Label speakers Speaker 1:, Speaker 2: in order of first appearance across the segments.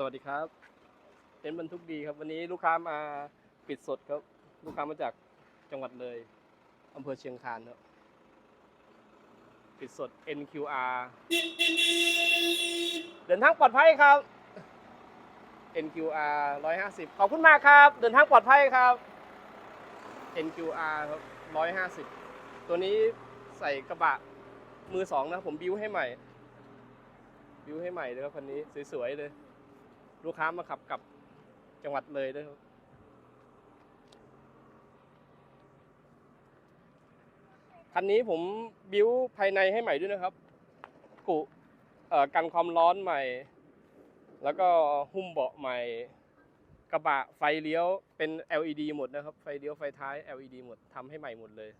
Speaker 1: สวัสดีครับเต็นท์บรรทุกดีครับ วันนี้ลูกค้ามาปิดสดครับ ลูกค้ามาจากจังหวัดเลยอำเภอเชียงคานครับปิดสด NQR เดินทางปลอดภัยครับ NQR 150 ขอบคุณมากครับ เดินทางปลอดภัยครับ NQR ครับ150 ตัวนี้ใส่กระบะมือสองนะ ผมบิวให้ใหม่ บิวให้ใหม่เลยครับคันนี้สวยๆเลย ลูกค้ามาขับกลับจังหวัดเลยด้วยครับคันนี้ผมบิ้วภายในให้ใหม่ด้วยนะครับ กุเอ่อกันความร้อนใหม่ แล้วก็หุ้มเบาะใหม่ กระบะไฟเลี้ยวเป็น LED หมดนะครับ ไฟเลี้ยวไฟท้าย LED หมดทำให้ใหม่หมดเลย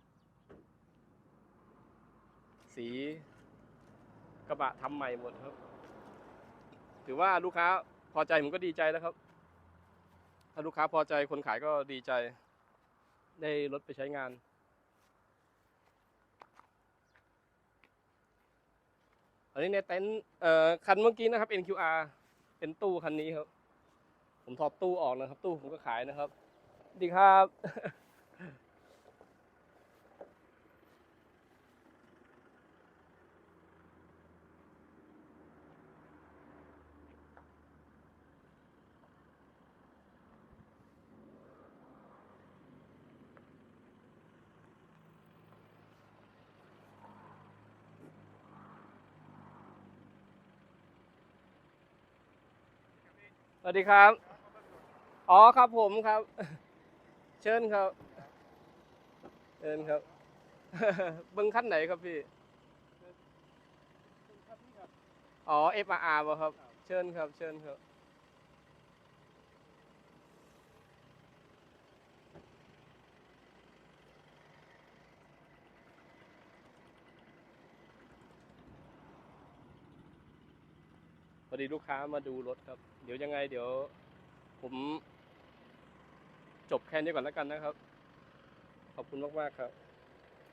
Speaker 1: สี กระบะทำใหม่หมดครับ ถือว่าลูกค้า พอใจผมก็ดีใจแล้วครับ ถ้าลูกค้าพอใจคนขายก็ดีใจ ได้รถไปใช้งาน อันนี้ในเต็นท์คันเมื่อกี้นะครับ NQR เป็นตู้คันนี้ครับ ผมถอดตู้ออกนะครับ ตู้ผมก็ขายนะครับ ดีครับ สวัสดีครับ อ๋อครับผมครับ เชิญครับเชิญครับเบิ้งขั้นไหนครับพี่ อ๋อ FRR ป่ะครับ เชิญครับ เชิญครับ ดีลูกค้ามาดูรถครับ เดี๋ยวยังไงเดี๋ยว ผมจบแค่นี้ก่อนแล้วกันนะครับ ขอบคุณมาก ๆ ครับ